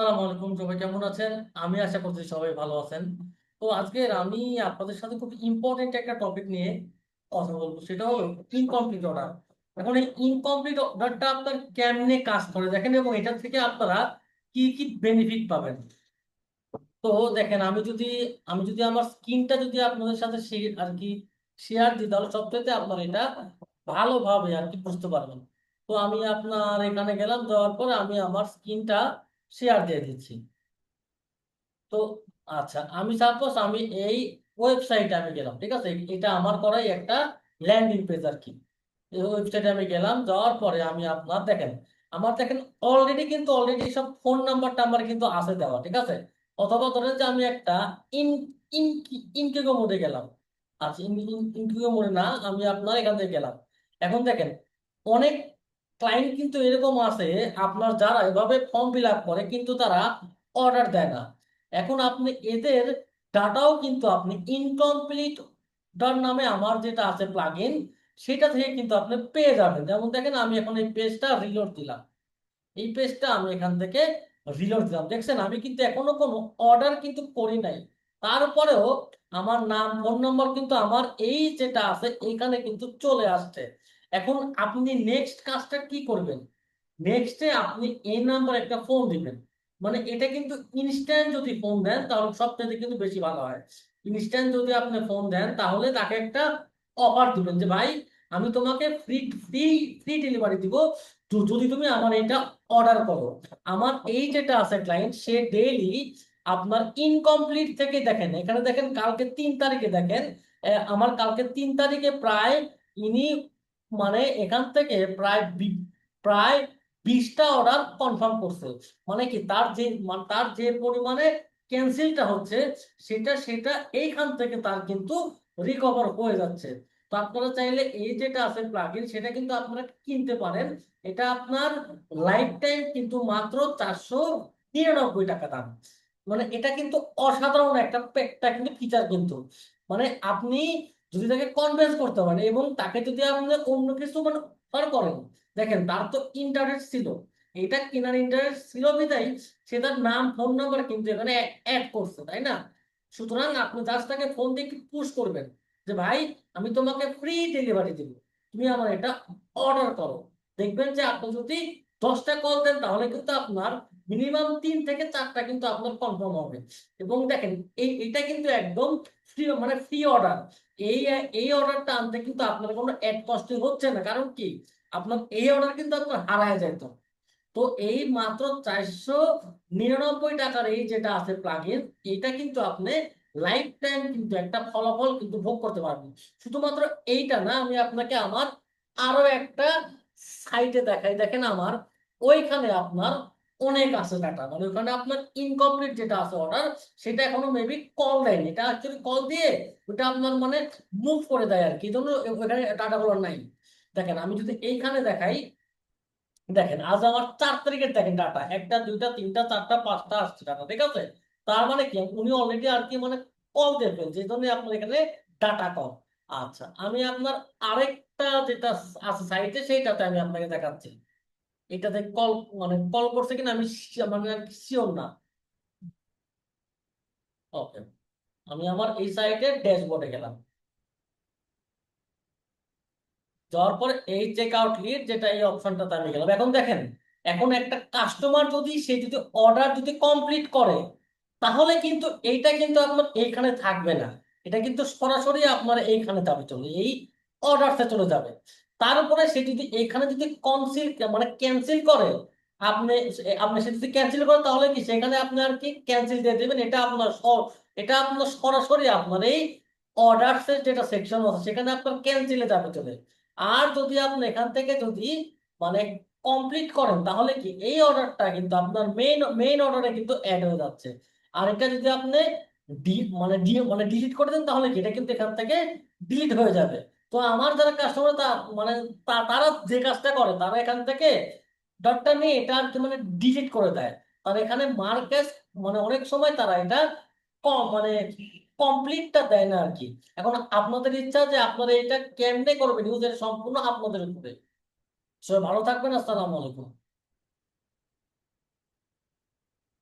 আসসালামু আলাইকুম, সবাই কেমন আছেন? আমি আশা করছি সবাই ভালো আছেন। তো আজকে আমি আপনাদের সাথে খুব ইম্পর্টেন্ট একটা টপিক নিয়ে কথা বলব, সেটা হলো ইনকমপ্লিট অর্ডার এখন এই ইনকমপ্লিট অর্ডারটা আপনার কেমনে কাজ করে দেখেন, এবং এটা থেকে আপনারা কি কি বেনিফিট পাবেন? তো দেখেন, আমি যদি আমি যদি আমার স্ক্রিনটা যদি আপনাদের সাথে আর কি শেয়ার দিই, তাহলে সবচেয়ে আপনার এটা ভালোভাবে আর কি বুঝতে পারবেন। তো আমি আপনার এখানে গেলাম, দেওয়ার পরে আমি আমার স্ক্রিনটা শেয়ার দিয়ে দিচ্ছি। তো আচ্ছা আমি সাপোজ আমি এই ওয়েবসাইটে আমি গেলাম, ঠিক আছে? এটা আমার করাই একটা ল্যান্ডিং পেজ আর কি। এই ওয়েবসাইটে আমি গেলাম, যাওয়ার পরে আমি আপনার দেখেন, আমার দেখেন অলরেডি কিন্তু অলরেডি সব ফোন নাম্বার টাম্বার কিন্তু আছে দেওয়া, ঠিক আছে? অথবা ধরেন যে আমি একটা ইন ইনকিগো মোডে গেলাম। আচ্ছা ইনকিগো মোডে না, আমি আপনার এখান থেকে গেলাম। এখন দেখেন, অনেক ক্লায়েন্ট কিন্তু এরকম আছে, আপনার যারা এভাবে ফর্ম ফিল আপ করে কিন্তু তারা অর্ডার দেয় না। এখন আপনি এদের ডাটাও কিন্তু আপনি ইনকমপ্লিট ডট নামে আমার যেটা আছে প্লাগইন সেটা থেকে কিন্তু আপনি পেয়ে যাবেন। যেমন দেখেন, আমি এখন এই পেজটা রিলোড দিলাম। এই পেজটা আমি এখান থেকে রিলোড দিলাম। দেখছেন, আমি কিন্তু এখনও কোনো অর্ডার কিন্তু করি নাই। তারপরেও আমার নাম ফোন নম্বর কিন্তু আমার এই যেটা আছে, এখানে কিন্তু চলে আসছে। এখন আপনি নেক্সট কাজটা কি করবেন? নেক্সটে আপনি এই নাম্বার একটা ফোন দিবেন। মানে এটা কিন্তু ইনস্ট্যান্ট যদি ফোন দেন, তাহলে সবচেয়ে কিন্তু বেশি ভালো হয়। ইনস্ট্যান্ট যদি আপনি ফোন দেন, তাহলে তাকে একটা অফার দিবেন যে, ভাই, আমি তোমাকে ফ্রি ফ্রি ফ্রি ডেলিভারি দিব। যদি তুমি আমার এটা অর্ডার করো। আমার এই যেটা আছে ক্লায়েন্ট সে ডেইলি আপনার ইনকমপ্লিট থেকে দেখেন। এখানে দেখেন কালকে তিন তারিখে দেখেন আমার কালকে তিন তারিখে প্রায় ইনি মানে এখান থেকে প্রায় প্রায় বিশটা অর্ডার কনফার্ম করছে। মানে কি তার যে মানে তার যে পরিমাণে ক্যান্সেলটা হচ্ছে, সেটা সেটা এইখান থেকে তার কিন্তু রিকভার হয়ে যাচ্ছে। তো আপনারা চাইলে এই যেটা আছে প্লাগিন সেটা কিন্তু আপনারা কিনতে পারেন। এটা আপনার লাইফ টাইম কিন্তু মাত্র চারশো নিরানব্বই টাকা দাম। মানে এটা কিন্তু অসাধারণ একটা একটা কিন্তু ফিচার কিন্তু। মানে আপনি যদি তাকে কনভিন্স করতে পারেন এবং তাকে যদি আপনি অন্য কিছু মানে অফার করেন, দেখেন তার তো ইন্টারেস্ট ছিল। এটা কেনার ইন্টারেস্ট ছিল বিদায় সে তার নাম ফোন নাম্বার কিন্তু এখানে অ্যাড করছে, তাই না? সুতরাং আপনি জাস্ট তাকে ফোন দিয়ে পুশ করবেন যে, ভাই, আমি তোমাকে ফ্রি ডেলিভারি দিব। তুমি আমার এটা অর্ডার করো। দেখবেন যে আপনি যদি দশটা কল দেন তাহলে কিন্তু আপনার মিনিমাম তিন থেকে চারটা কিন্তু আপনার কনফার্ম হবে। এবং দেখেন, এই এটা কিন্তু একদম ফ্রি মানে ফ্রি অর্ডার এই এই অর্ডারটা আনতে কিন্তু আপনার কোনো অ্যাড কস্টিং হচ্ছে না। কারণ কি? আপনার এই অর্ডার কিন্তু আপনার হারায় যেত তো এই মাত্র চারশো নিরানব্বই টাকার এই যেটা আছে প্লাগইন এটা কিন্তু আপনি লাইফ টাইম কিন্তু একটা ফলাফল কিন্তু ভোগ করতে পারবেন। শুধুমাত্র এইটা না, আমি আপনাকে আমার আরও একটা সাইটে দেখাই। দেখেন আমার, ওইখানে আপনার অনেক আছে ডাটা মানে ওখানে আপনার ইনকমপ্লিট যেটা আছে অর্ডার সেটা এখনও মেবি কল দেয়নি। এটা অ্যাকচুয়ালি কল দিয়ে ওটা আপনার মানে মুভ করে দেয় আর কি। ওখানে ডাটাগুলো নাই। দেখেন, আমি যদি এইখানে দেখাই, দেখেন, আজ আমার চার তারিখের দেখেন ডাটা একটা, দুইটা, তিনটা, চারটা, পাঁচটা আসছে ডাটা ঠিক আছে? তার মানে কি? উনি অলরেডি আর কি মানে কল দেবেন যে জন্য আপনার এখানে ডাটা কম। আচ্ছা আমি আপনার আরেকটা যেটা আছে সাইটে সেইটাতে আমি আপনাকে দেখাচ্ছি। এটাতে কল মানে কল করছে কিনা আমি মানে শিওর না। ওকে আমি আমার এই সাইটের ড্যাশবোর্ডে গেলাম। যাওয়ার পর এই চেক আউট লিড যেটা এই অপশনটাতে আমি গেলাম। এখন দেখেন, এখন একটা কাস্টমার যদি, সে যদি অর্ডার যদি কমপ্লিট করে, তাহলে কিন্তু এইটা কিন্তু আপনার এইখানে থাকবে না। এটা কিন্তু সরাসরি আপনার এইখানে যাবে চলে, এই অর্ডারটা চলে যাবে। তারপরে সে যদি এখানে যদি কনসিল মানে ক্যান্সেল করে, আপনি আপনি সে যদি ক্যান্সেল করে, তাহলে কি সেখানে আপনি আর কি ক্যান্সেল দিয়ে দেবেন? এটা আপনার এটা আপনার সরাসরি আপনার এই অর্ডারসের যেটা সেকশন আছে, সেখানে আপনার ক্যান্সেলে যাবে চলে। আর যদি আপনি এখান থেকে যদি মানে কমপ্লিট করেন, তাহলে কি এই অর্ডারটা কিন্তু আপনার মেইন মেইন অর্ডারে কিন্তু অ্যাড হয়ে যাচ্ছে। আর এটা যদি আপনি ডি মানে ডি মানে ডিলিট করে দেন, তাহলে কি এটা কিন্তু এখান থেকে ডিলিট হয়ে যাবে। তো আমার যারা কাস্টমার তা মানে তা- তারা যে কাজটা করে, তারা এখান থেকে ডটটা নিয়ে এটা আর কি মানে ডিলিট করে দেয়। তার এখানে মার্কেস মানে অনেক সময় তারা এটা কম মানে কমপ্লিটটা দেয় না আর কি এখন আপনাদের ইচ্ছা যে আপনারা এটা কেমনে করবেন ইউজের সম্পূর্ণ আপনাদের উপরে। সবাই ভালো থাকবেন, আসসালামু আলাইকুম।